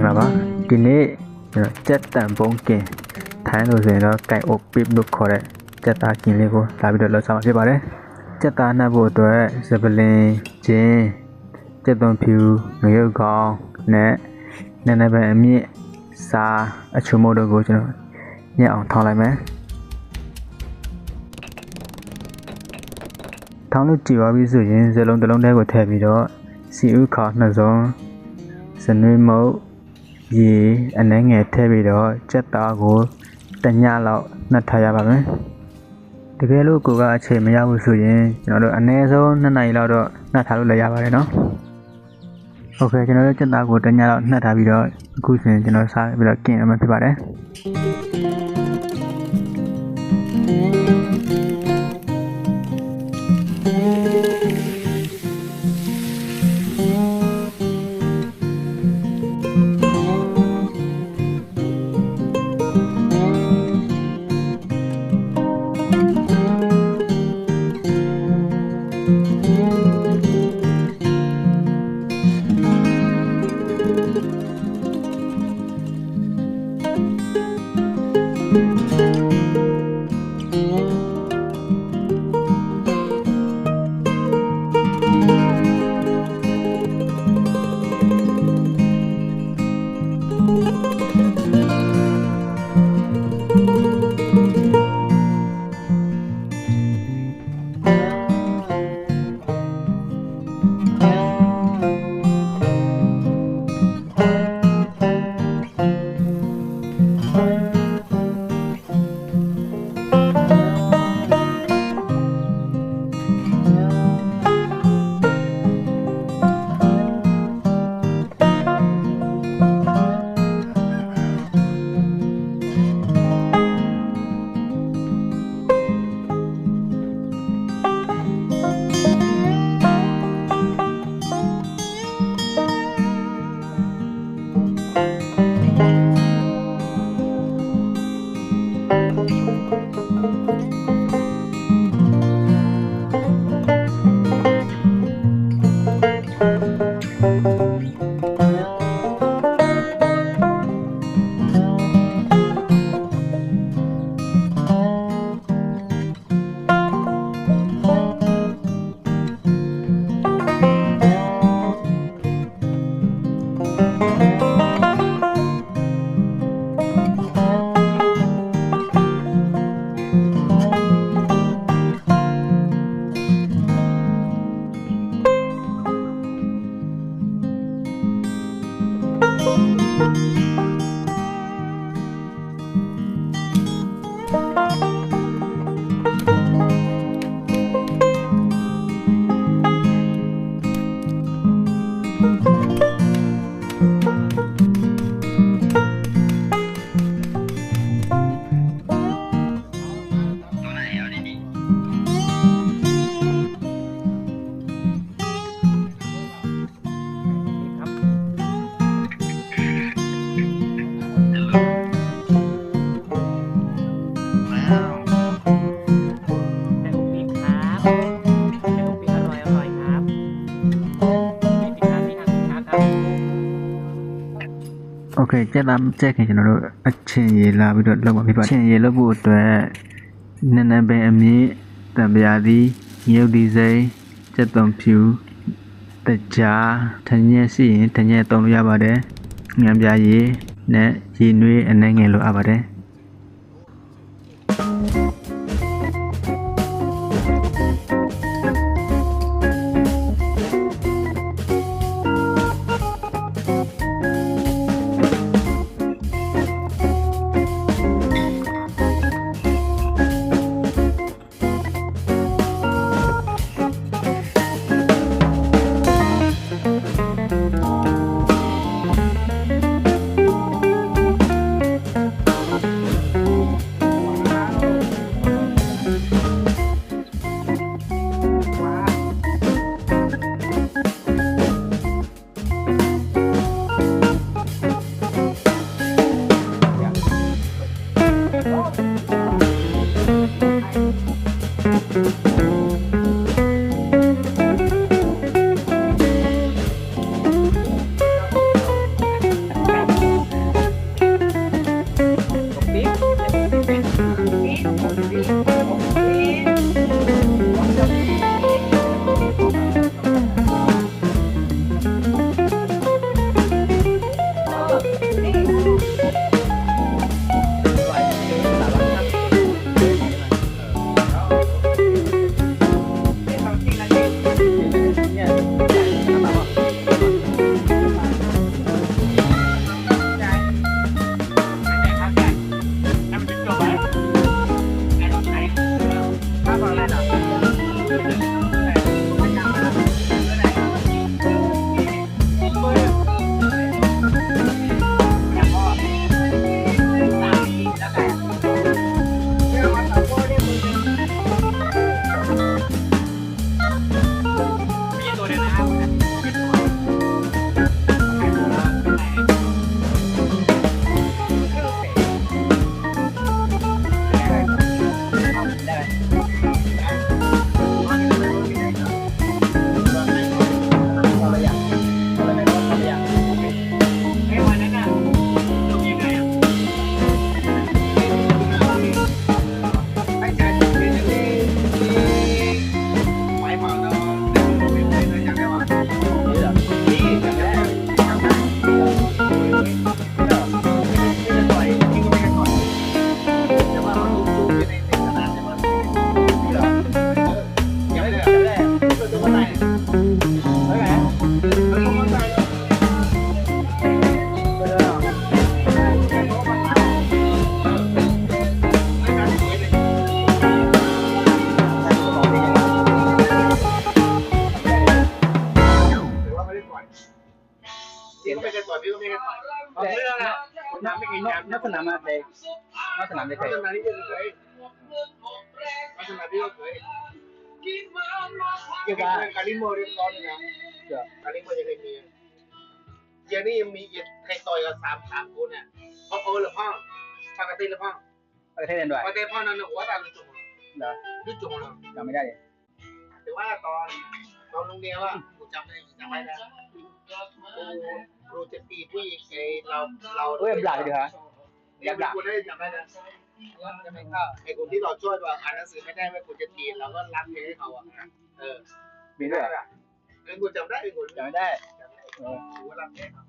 င်္ဂလာပါဒီနေ့ကျွန်တော်ကြက်တန်ပုံးကင်ထိုင်းလို့ဆိုရင်တော့ကိုင်အုပ်ပစ်လို့ခေါ်တဲ့ကြက်သားကင်လေးကိုလာပြီးတော့လှုပ်ဆောင်မှာဖြစ်ပါတယ်ကြက်သားနှပ်ဖို့အတွက်စပလင်ဂျင်းကြက်သွန်ဖြူငရုတ်ကောင်းနဲ့နည်းနည်းပဲအမြင့်စာအချုံမို့တို့ကိုကျွန်တော်ညက်အောင်ထောင်းလိုက်မယ်ထောင်းလို့ကြည်သွားပြီဆိုရင်ဇလုံးတစ်လုံးတည်းကိုထည့်ပြီးတော့စီဥခါနှစ်စုံစနွေးမုတ် ရေအနှဲငယ်ထည့်ပြီးတော့ကြက်သားကိုတညလောက်နှက်ထားရပါမယ်တကယ်လို့ကိုကအချိန်မရဘူးဆိုရင်ကျွန်တော်တို့အနည်းဆုံး2နာရီလောက်တော့နှက်ထားလို့လည်းရပါတယ်နော်โอเคကျွန်တော်တို့ကြက်သားကိုတညလောက်နှက်ထားပြီးတော့အခုဆိုရင်ကျွန်တော်စားပြီးတော့กินရမှာဖြစ်ပါတယ် ကဲ့ကြက်လာမကြက်ခင်ကျွန်တော်တို့အချင်းရေလာပြီးတော့လောက်မှာဖြစ်ပါတယ်အချင်းရေလောက်ဖို့အတွက်နန်းနန်းပင်အမြင့်တံပြာသည်ရုပ်ဒီစိန်ကြက်သွန်ဖြူတကြားထညက်ရှိရင်ထညက်သုံးလို့ရပါတယ်ငံပြာရေနဲ့ရေနွေးအနှဲငယ်လိုအပ်ပါတယ် สนามมาเลยนอกสนามเลยพัใครฒนาที่จะเคยพัฒนาที่ก็เคยเกี่ยวกับการลิโมเรียบร้อยเลยนะการลิโมจะเคยมีเยนี้ยังมีใครต่อยกับสามสามคนเนี่ยพ่อโอ้หรือพ่อปกติหรือพ่อประเทศเดนด้วยปกติพ่อนั่นหัวตาลุจุ่มเหรอลุจุ่มเลยจำไม่ได้เลยถือว่าตอนตอนโรงเรียนว่ากูจำได้จำไม่ได้ครูครูจะตีผู้หญิงไอเราเราเฮ้ยบลาดเลย เหรอยังไม่กูได้จำได้นะจะไม่เข้าไอ้คนที่เราช่วยว่าอ่านหนังสือไม่ได้ไม่กูจะตีเราก็รับให้เขาอะเออมีด้วยเหรอไอ้กูจำได้ไอ้คนจำไม่ได้จำได้กูรับให้เขา